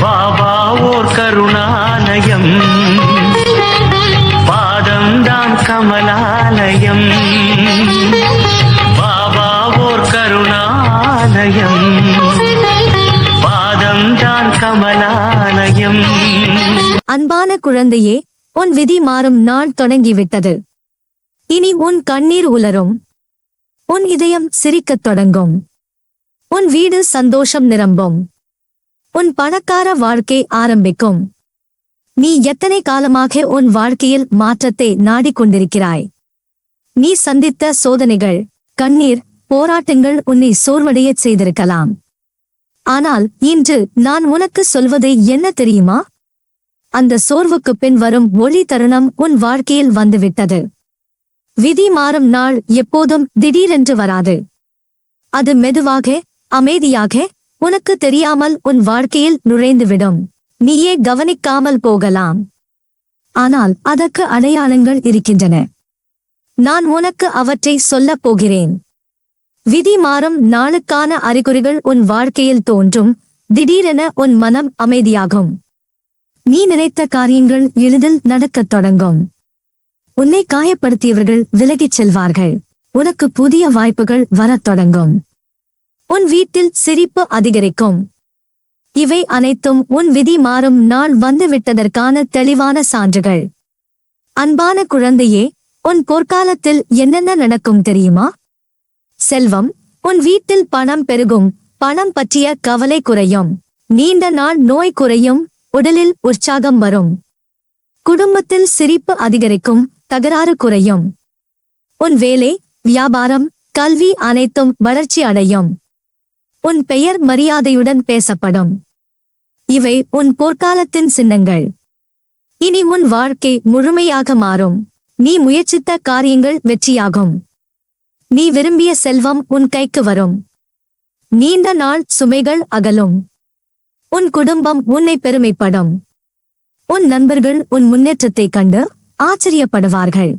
பாபா ஓர் கருணாலயம். பாதம்தான் கமலாலயம். பாபா ஓர் கருணாலயம். பாதம்தான் கமலாலயம். அன்பான குழந்தையே உன் விதி மாறும் நாள் தொடங்கிவிட்டது. இனி உன் கண்ணீர் உலரும். உன் இதயம் சிரிக்கத் தொடங்கும். உன் வீடு சந்தோஷம் நிரம்பும். உன் பணக்கார வாழ்க்கை ஆரம்பிக்கும். நீ எத்தனை காலமாக உன் வாழ்க்கையில் மாற்றத்தை நாடிக்கொண்டிருக்கிறாய்? நீ சந்தித்த சோதனைகள் கண்ணீர் போராட்டங்கள் உன்னை சோர்வடையச் செய்திருக்கலாம். ஆனால் இன்று நான் உனக்கு சொல்வது என்ன தெரியுமா? அந்த சோர்வுக்கு பின் வரும் ஒளி தருணம் உன் வாழ்க்கையில் வந்துவிட்டது. விதி மாறும் நாள் எப்போதும் திடீரென்று வராது. அது மெதுவாக அமைதியாக உனக்கு தெரியாமல் உன் வாழ்க்கையில் நுழைந்துவிடும். நீயே கவனிக்காமல் போகலாம். ஆனால் அதற்கு அடையாளங்கள் இருக்கின்றன. நான் உனக்கு அவற்றை சொல்லப் போகிறேன். விதி மாறும் நாளுக்கான அறிகுறிகள் உன் வாழ்க்கையில் தோன்றும். திடீரென உன் மனம் அமைதியாகும். நீ நினைத்த காரியங்கள் எளிதில் நடக்கத் தொடங்கும். உன்னை காயப்படுத்தியவர்கள் விலகிச் செல்வார்கள். உனக்கு புதிய வாய்ப்புகள் வரத் தொடங்கும். உன் வீட்டில் சிரிப்பு அதிகரிக்கும். இவை அனைத்தும் உன் விதி மாறும் நாள் வந்துவிட்டதற்கான தெளிவான சான்றுகள். அன்பான குழந்தையே உன் பொற்காலத்தில் என்னென்ன நடக்கும் தெரியுமா? செல்வம் உன் வீட்டில் பணம் பெருகும் பணம் பற்றிய கவலை குறையும் நீண்ட நாள் நோய் குறையும் உடலில் உற்சாகம் வரும். குடும்பத்தில் சிரிப்பு அதிகரிக்கும் தகராறு குறையும். உன் வேலை வியாபாரம் கல்வி அனைத்தும் வளர்ச்சி அடையும். உன் பெயர் மரியாதையுடன் பேசப்படும். இவை உன் பொற்காலத்தின் சின்னங்கள். இனி உன் வாழ்க்கை முழுமையாக மாறும். நீ முயற்சித்த காரியங்கள் வெற்றியாகும். நீ விரும்பிய செல்வம் உன் கைக்கு வரும். நீண்ட நாள் சுமைகள் அகலும். உன் குடும்பம் உன்னை பெருமைப்படும். உன் நண்பர்கள் உன் முன்னேற்றத்தைக் கண்டு ஆச்சரியப்படுவார்கள்.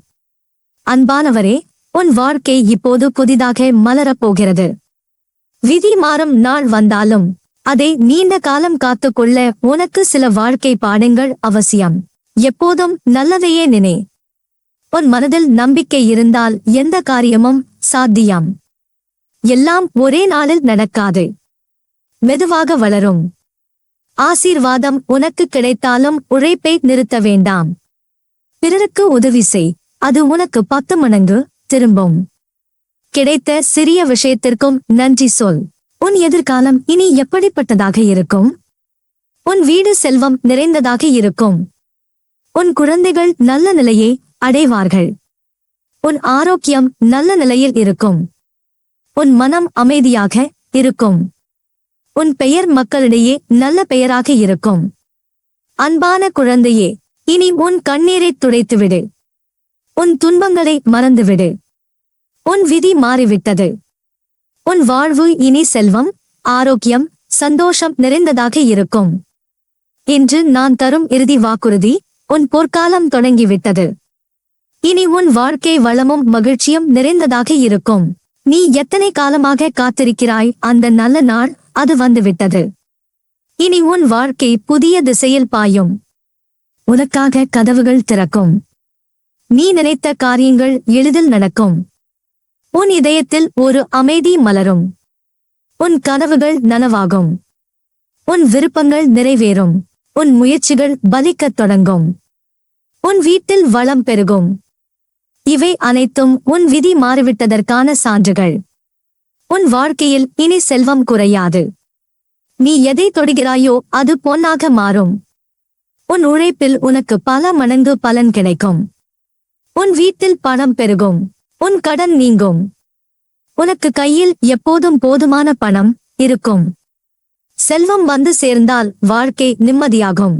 அன்பானவரே உன் வாழ்க்கை இப்போது புதிதாக மலரப் போகிறது. விதி மாறும் நாள் வந்தாலும் அதை நீண்ட காலம் காத்துக்கொள்ள உனக்கு சில வாழ்க்கை பாடங்கள் அவசியம். எப்போதும் நல்லதையே நினை. உன் மனதில் நம்பிக்கை இருந்தால் எந்த காரியமும் சாத்தியம். எல்லாம் ஒரே நாளில் நடக்காது. மெதுவாக வளரும். ஆசீர்வாதம் உனக்கு கிடைத்தாலும் உழைப்பை நிறுத்த வேண்டாம். பிறருக்கு உதவி செய். அது உனக்கு பத்து மடங்கு திரும்பும். கிடைத்த சிறிய விஷயத்திற்கும் நன்றி சொல். உன் எதிர்காலம் இனி எப்படிப்பட்டதாக இருக்கும்? உன் வீடு செல்வம் நிறைந்ததாக இருக்கும். உன் குழந்தைகள் நல்ல நிலையை அடைவார்கள். உன் ஆரோக்கியம் நல்ல நிலையில் இருக்கும். உன் மனம் அமைதியாக இருக்கும். உன் பெயர் மக்களிடையே நல்ல பெயராக இருக்கும். அன்பான குழந்தையே இனி உன் கண்ணீரை துடைத்துவிடு. உன் துன்பங்களை மறந்துவிடு. உன் விதி மாறிவிட்டது. உன் வாழ்வு இனி செல்வம் ஆரோக்கியம் சந்தோஷம் நிறைந்ததாக இருக்கும். இன்று நான் தரும் இறுதி வாக்குறுதி உன் பொற்காலம் தொடங்கிவிட்டது. இனி உன் வாழ்க்கை வளமும் மகிழ்ச்சியும் நிறைந்ததாக இருக்கும். நீ எத்தனை காலமாக காத்திருக்கிறாய் அந்த நல்ல நாள் அது வந்துவிட்டது. இனி உன் வாழ்க்கை புதிய திசையில் பாயும். உனக்காக கதவுகள் திறக்கும். நீ நினைத்த காரியங்கள் எளிதில் நடக்கும். உன் இதயத்தில் ஒரு அமைதி மலரும். உன் கனவுகள் நனவாகும். உன் விருப்பங்கள் நிறைவேறும். உன் முயற்சிகள் பலிக்கத் தொடங்கும். உன் வீட்டில் வளம் பெருகும். இவை அனைத்தும் உன் விதி மாறிவிட்டதற்கான சான்றுகள். உன் வாழ்க்கையில் இனி செல்வம் குறையாது. நீ எதை தொடுகிறாயோ அது பொன்னாக மாறும். உன் உழைப்பில் உனக்கு பல மடங்கு பலன் கிடைக்கும். உன் வீட்டில் பணம் பெருகும். உன் கடன் நீங்கும். உனக்கு கையில் எப்போதும் போதுமான பணம் இருக்கும். செல்வம் வந்து சேர்ந்தால் வாழ்க்கை நிம்மதியாகும்.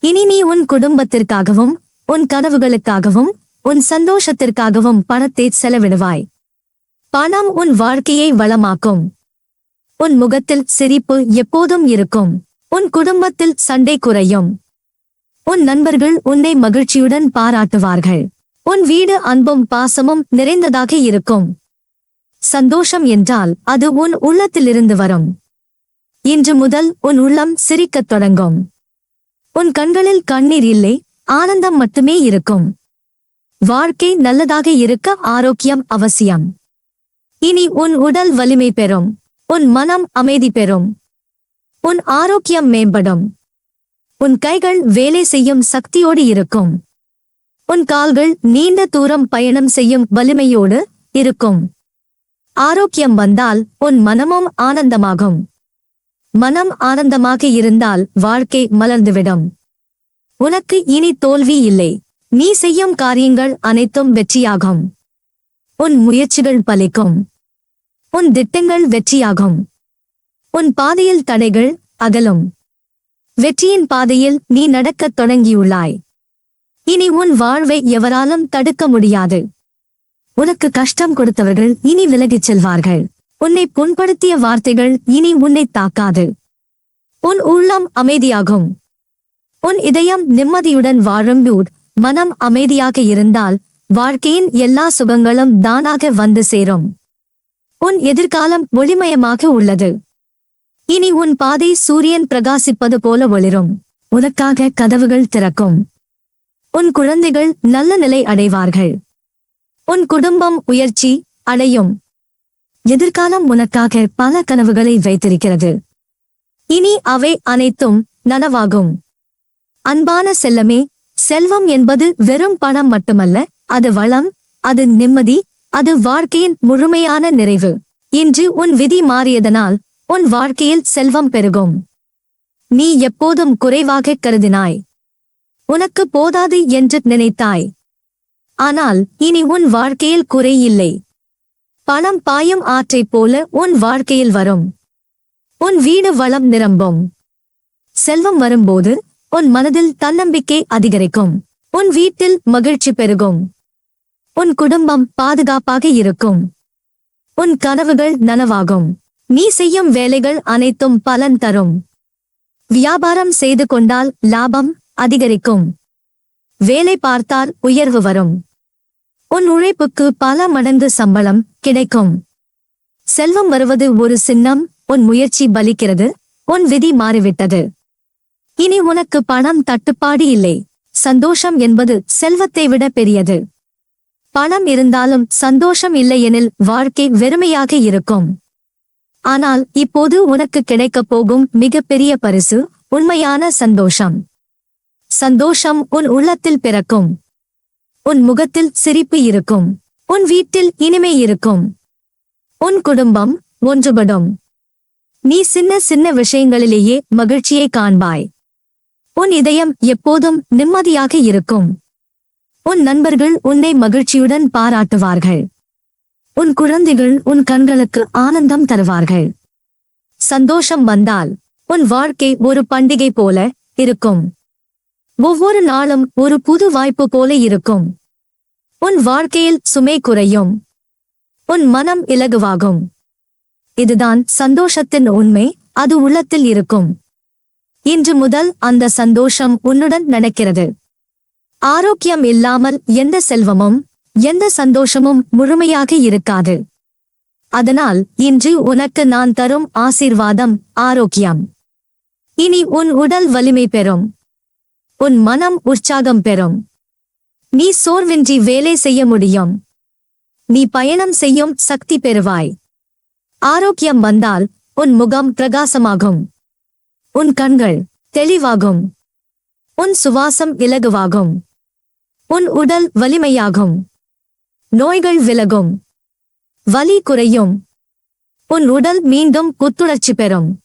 இனி நீ உன் குடும்பத்திற்காகவும் உன் கனவுகளுக்காகவும் உன் சந்தோஷத்திற்காகவும் பணத்தை செலவிடுவாய். பணம் உன் வாழ்க்கையை வளமாக்கும். உன் முகத்தில் சிரிப்பு எப்போதும் இருக்கும். உன் குடும்பத்தில் சண்டை குறையும். உன் நண்பர்கள் உன்னை மகிழ்ச்சியுடன் பாராட்டுவார்கள். உன் வீடு அன்பும் பாசமும் நிறைந்ததாக இருக்கும். சந்தோஷம் என்றால் அது உன் உள்ளத்திலிருந்து வரும். இன்று முதல் உன் உள்ளம் சிரிக்கத் தொடங்கும். உன் கண்களில் கண்ணீர் இல்லை ஆனந்தம் மட்டுமே இருக்கும். வாழ்க்கை நல்லதாக இருக்க ஆரோக்கியம் அவசியம். இனி உன் உடல் வலிமை பெறும் உன் மனம் அமைதி பெறும். உன் ஆரோக்கியம் மேம்படும். உன் கைகள் வேலை செய்யும் சக்தியோடு இருக்கும். உன் கால்கள் நீண்ட தூரம் பயணம் செய்யும் வலிமையோடு இருக்கும். ஆரோக்கியம் வந்தால் உன் மனமும் ஆனந்தமாகும். மனம் ஆனந்தமாக இருந்தால் வாழ்க்கை மலர்ந்துவிடும். உனக்கு இனி தோல்வி இல்லை. நீ செய்யும் காரியங்கள் அனைத்தும் வெற்றியாகும். உன் முயற்சிகள் பலிக்கும். உன் திட்டங்கள் வெற்றியாகும். உன் பாதையில் தடைகள் அகலும். வெற்றியின் பாதையில் நீ நடக்கத் தொடங்கியுள்ளாய். இனி உன் வாழ்வை எவராலும் தடுக்க முடியாது. உனக்கு கஷ்டம் கொடுத்தவர்கள் இனி விலகிச் செல்வார்கள். உன்னை புண்படுத்திய வார்த்தைகள் இனி உன்னை தாக்காது. உன் உள்ளம் அமைதியாகும். உன் இதயம் நிம்மதியுடன் வாழும் டூட் மனம் அமைதியாக இருந்தால் வாழ்க்கையின் எல்லா சுகங்களும் தானாக வந்து சேரும். உன் எதிர்காலம் ஒளிமயமாக உள்ளது. இனி உன் பாதை சூரியன் பிரகாசிப்பது போல ஒளிரும். உனக்காக கதவுகள் திறக்கும். உன் குழந்தைகள் நல்ல நிலை அடைவார்கள். உன் குடும்பம் உயர்ச்சி அடையும். எதிர்காலம் உனக்காக பல கனவுகளை வைத்திருக்கிறது. இனி அவை அனைத்தும் நனவாகும். அன்பான செல்லமே செல்வம் என்பது வெறும் பணம் மட்டுமல்ல அது வளம் அது நிம்மதி அது வாழ்க்கையின் முழுமையான நிறைவு. இன்று உன் விதி மாறியதனால் உன் வாழ்க்கையில் செல்வம் பெருகும். நீ எப்போதும் குறைவாக கருதினாய். உனக்கு போதாது என்று நினைத்தாய். ஆனால் இனி உன் வாழ்க்கையில் குறை இல்லை. பணம் பாயும் ஆற்றைப் போல உன் வாழ்க்கையில் வரும். உன் வீடு வளம் நிரம்பும். செல்வம் வரும்போது உன் மனதில் தன்னம்பிக்கை அதிகரிக்கும். உன் வீட்டில் மகிழ்ச்சி பெருகும். உன் குடும்பம் பாதுகாப்பாக இருக்கும். உன் கனவுகள் நனவாகும். நீ செய்யும் வேலைகள் அனைத்தும் பலன் தரும். வியாபாரம் செய்து கொண்டால் லாபம் அதிகரிக்கும். வேலை பார்த்தால் உயர்வு வரும். உன் உழைப்புக்கு பல மடங்கு சம்பளம் கிடைக்கும். செல்வம் வருவது ஒரு சின்னம் உன் முயற்சி பலிக்கிறது உன் விதி மாறிவிட்டது. இனி உனக்கு பணம் தட்டுப்பாடு இல்லை. சந்தோஷம் என்பது செல்வத்தை விட பெரியது. பணம் இருந்தாலும் சந்தோஷம் இல்லையெனில் வாழ்க்கை வெறுமையாக இருக்கும். ஆனால் இப்போது உனக்கு கிடைக்கப் போகும் மிகப்பெரிய பரிசு உண்மையான சந்தோஷம். சந்தோஷம் உன் உள்ளத்தில் பிறக்கும். உன் முகத்தில் சிரிப்பு இருக்கும். உன் வீட்டில் இனிமை இருக்கும். உன் குடும்பம் ஒன்றுபடும். நீ சின்ன சின்ன விஷயங்களிலேயே மகிழ்ச்சியை காண்பாய். உன் இதயம் எப்போதும் நிம்மதியாக இருக்கும். உன் நண்பர்கள் உன்னை மகிழ்ச்சியுடன் பாராட்டுவார்கள். உன் குழந்தைகள் உன் கண்களுக்கு ஆனந்தம் தருவார்கள். சந்தோஷம் வந்தால் உன் வாழ்க்கை ஒரு பண்டிகை போல இருக்கும். ஒவ்வொரு நாளும் ஒரு புது வாய்ப்பு போல இருக்கும். உன் வாழ்க்கையில் சுமை குறையும். உன் மனம் இலகுவாகும். இதுதான் சந்தோஷத்தின் உண்மை அது உள்ளத்தில் இருக்கும். இன்று முதல் அந்த சந்தோஷம் உன்னுடன் நடக்கிறது. ஆரோக்கியம் இல்லாமல் எந்த செல்வமும் எந்த சந்தோஷமும் முழுமையாக இருக்காது. அதனால் இன்று உனக்கு நான் தரும் ஆசீர்வாதம் ஆரோக்கியம். இனி உன் உடல் வலிமை பெறும். உன் மனம் உற்சாகம் பெறும். நீ சோர்வின்றி வேலை செய்ய முடியும். நீ பயணம் செய்யும் சக்தி பெறுவாய். ஆரோக்கியம் வந்தால் உன் முகம் பிரகாசமாகும். உன் கண்கள் தெளிவாகும். உன் சுவாசம் இலகுவாகும். உன் உடல் வலிமையாகும். நோய்கள் விலகும். வலி குறையும். உன் உடல் மீண்டும் புத்துணர்ச்சி பெறும்.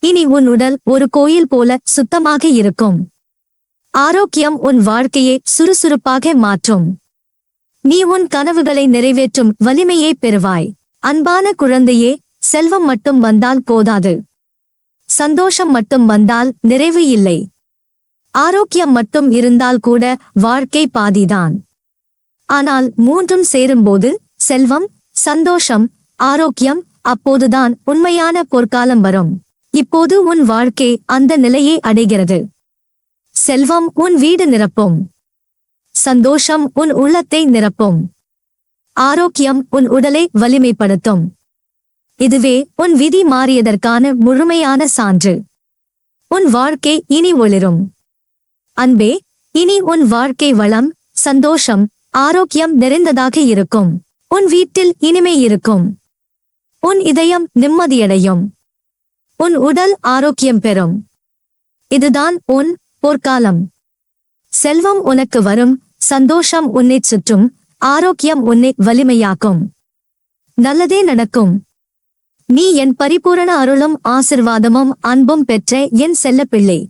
இனி உன் உடல் ஒரு கோயில் போல சுத்தமாக இருக்கும். ஆரோக்கியம் உன் வாழ்க்கையை சுறுசுறுப்பாக மாற்றும். நீ உன் கனவுகளை நிறைவேற்றும் வலிமையை பெறுவாய். அன்பான குழந்தையே செல்வம் மட்டும் வந்தால் போதாது. சந்தோஷம் மட்டும் வந்தால் நிறைவு இல்லை. ஆரோக்கியம் மட்டும் இருந்தால் கூட வாழ்க்கை பாதிதான். ஆனால் மூன்றும் சேரும்போது செல்வம் சந்தோஷம் ஆரோக்கியம் அப்போதுதான் உண்மையான பொற்காலம் வரும். இப்போது உன் வாழ்க்கை அந்த நிலையை அடைகிறது. செல்வம் உன் வீடு நிரப்பும். சந்தோஷம் உன் உள்ளத்தை நிரப்பும். ஆரோக்கியம் உன் உடலை வலிமைப்படுத்தும். இதுவே உன் விதி மாறியதற்கான முழுமையான சான்று. உன் வாழ்க்கை இனி ஒளிரும். அன்பே இனி உன் வாழ்க்கை வளம் சந்தோஷம் ஆரோக்கியம் நிறைந்ததாக இருக்கும். உன் வீட்டில் இனிமை இருக்கும். உன் இதயம் நிம்மதியடையும். உன் உடல் ஆரோக்கியம் பெறும். இதுதான் உன் பொற்காலம் செல்வம் உனக்கு வரும் சந்தோஷம் உன்னை சுற்றும் ஆரோக்கியம் உன்னை வலிமையாக்கும். நல்லதே நடக்கும். நீ என் பரிபூரண அருளும் ஆசிர்வாதமும் அன்பும் பெற்ற என் செல்லப்பிள்ளை.